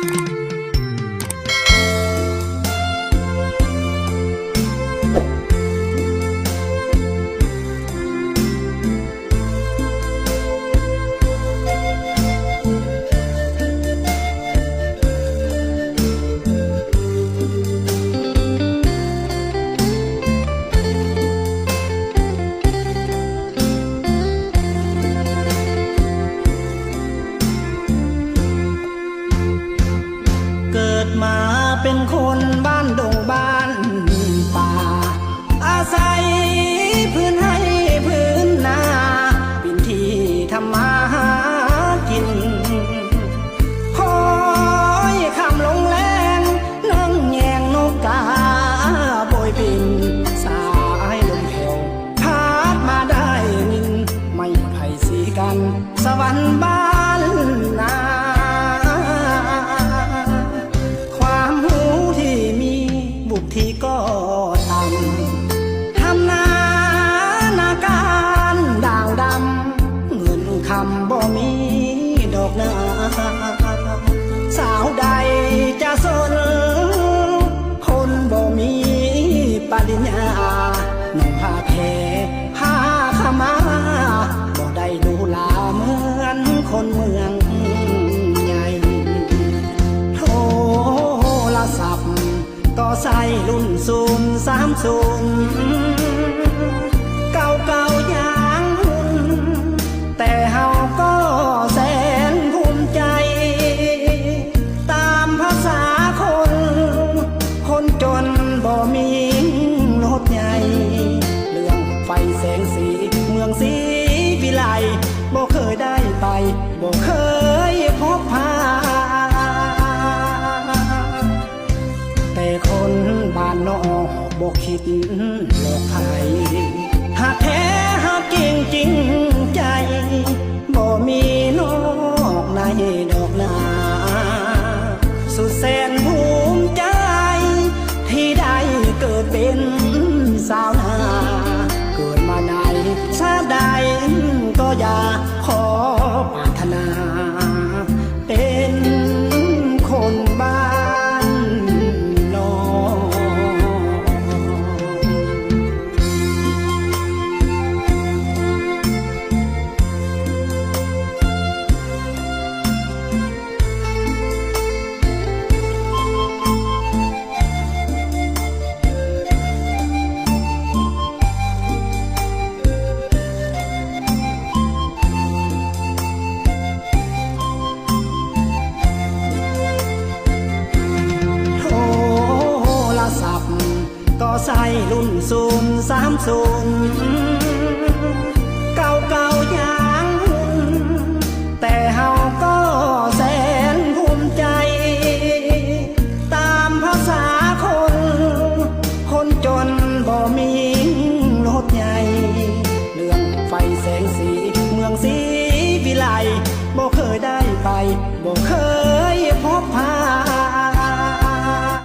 เเป็นคนบ้านด สาวใดจะสน คนบ่มีปริญญาหนุ่มผ้าแพผ้าขามาบ่ได้ดูลาเหมือนคนเมืองใหญ่โทรศัพท์ ก็ใส่รุ่นศูนย์สามศูนย์ หลอกใครหากแท้หากจริงจริงใจ บ่มีนอกในดอกนา สุดแสนภูมิใจ ที่ได้เกิดเป็นสาว ส่รุ่นศูนย์สามศูนย์เก่าเก่าอย่างแต่เฮาก็แสนภูมิใจ ตามภาษาคน คนจนบ่มีรถใหญ่ เรื่องไฟแสงสีเมืองสีวิไลบ่เคยได้ไปบ่เคย